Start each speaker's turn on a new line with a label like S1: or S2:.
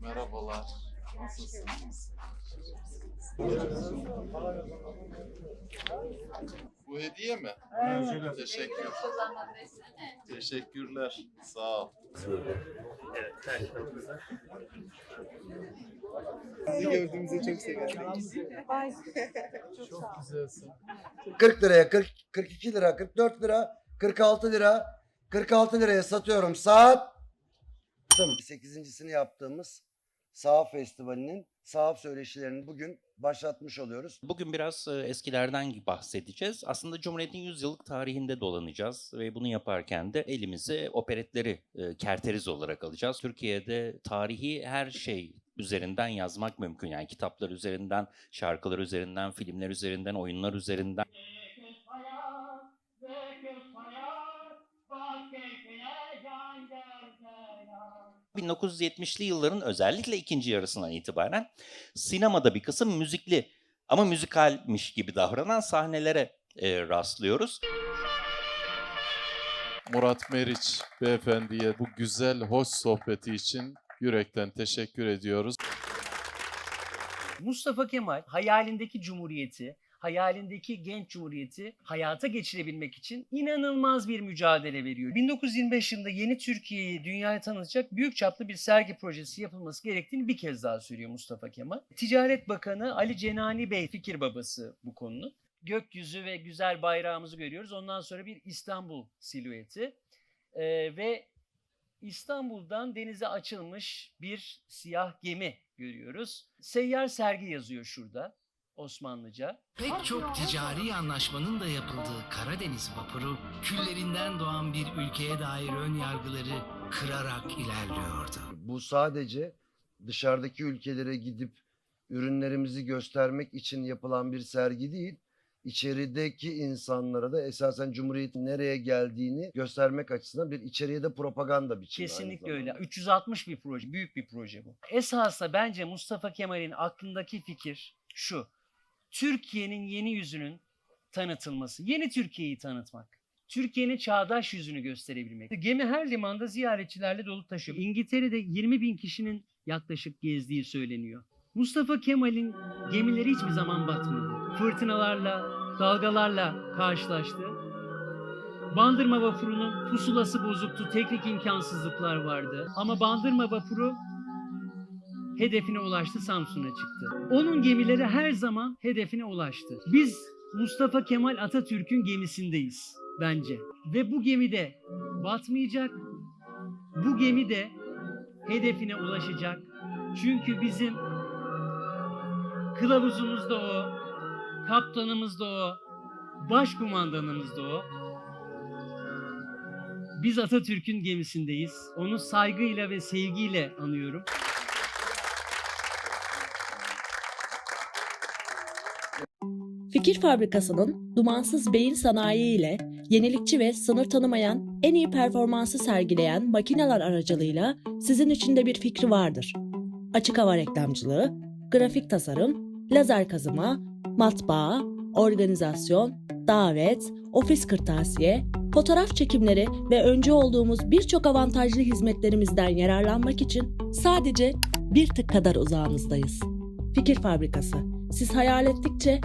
S1: Merhabalar. Nasılsınız? Bu hediye mi? Teşekkür. Teşekkürler. Sağ ol.
S2: Sizi gördüğümüze çok sevindik.
S1: Çok güzelsin.
S3: 40 liraya, 40, 42 lira, 44 lira, 46 lira, 46 liraya satıyorum. Saat 8.sini yaptığımız Sahaf Festivali'nin sahaf söyleşilerini bugün başlatmış oluyoruz.
S4: Bugün biraz e, eskilerden bahsedeceğiz. Aslında Cumhuriyet'in 100 yıllık tarihinde dolanacağız ve bunu yaparken de elimize operetleri e, kerteriz olarak alacağız. Türkiye'de tarihi her şey üzerinden yazmak mümkün. Yani kitaplar üzerinden, şarkılar üzerinden, filmler üzerinden, oyunlar üzerinden. 1970'li yılların özellikle ikinci yarısından itibaren sinemada bir kısım müzikli ama müzikalmiş gibi davranan sahnelere e, rastlıyoruz.
S1: Murat Meriç beyefendiye bu güzel, hoş sohbeti için yürekten teşekkür ediyoruz.
S5: Mustafa Kemal hayalindeki cumhuriyeti, hayalindeki genç cumhuriyeti hayata geçirebilmek için inanılmaz bir mücadele veriyor. 1925 yılında yeni Türkiye'yi dünyaya tanıtacak büyük çaplı bir sergi projesi yapılması gerektiğini bir kez daha söylüyor Mustafa Kemal. Ticaret Bakanı Ali Cenani Bey fikir babası bu konunun. Gökyüzü ve güzel bayrağımızı görüyoruz. Ondan sonra bir İstanbul silüeti Ee, ve İstanbul'dan denize açılmış bir siyah gemi görüyoruz. Seyyar sergi yazıyor şurada Osmanlıca.
S6: Pek çok ticari anlaşmanın da yapıldığı Karadeniz vapuru küllerinden doğan bir ülkeye dair ön yargıları kırarak ilerliyordu.
S3: Bu sadece dışarıdaki ülkelere gidip ürünlerimizi göstermek için yapılan bir sergi değil. İçerideki insanlara da esasen Cumhuriyet'in nereye geldiğini göstermek açısından bir içeriye de propaganda biçimi.
S5: Kesinlikle öyle.
S3: zamanda.
S5: 360 bir proje, büyük bir proje bu. Esasında bence Mustafa Kemal'in aklındaki fikir şu. Türkiye'nin yeni yüzünün tanıtılması, yeni Türkiye'yi tanıtmak. Türkiye'nin çağdaş yüzünü gösterebilmek. Gemi her limanda ziyaretçilerle dolu taşıyor. İngiltere'de 20 bin kişinin yaklaşık gezdiği söyleniyor. Mustafa Kemal'in gemileri hiçbir zaman batmadı. Fırtınalarla, dalgalarla karşılaştı. Bandırma vapurunun pusulası bozuktu, teknik imkansızlıklar vardı. Ama Bandırma vapuru hedefine ulaştı, Samsun'a çıktı. Onun gemileri her zaman hedefine ulaştı. Biz Mustafa Kemal Atatürk'ün gemisindeyiz bence. Ve bu gemide batmayacak. Bu gemi de hedefine ulaşacak. Çünkü bizim kılavuzumuz da o, kaptanımız da o, başkumandanımız da o. Biz Atatürk'ün gemisindeyiz. Onu saygıyla ve sevgiyle anıyorum.
S7: Fikir Fabrikası'nın dumansız beyin sanayi ile yenilikçi ve sınır tanımayan en iyi performansı sergileyen makineler aracılığıyla sizin için de bir fikri vardır. Açık hava reklamcılığı, grafik tasarım, lazer kazıma, matbaa, organizasyon, davet, ofis kırtasiye, fotoğraf çekimleri ve önce olduğumuz birçok avantajlı hizmetlerimizden yararlanmak için sadece bir tık kadar uzağınızdayız. Fikir Fabrikası. Siz hayal ettikçe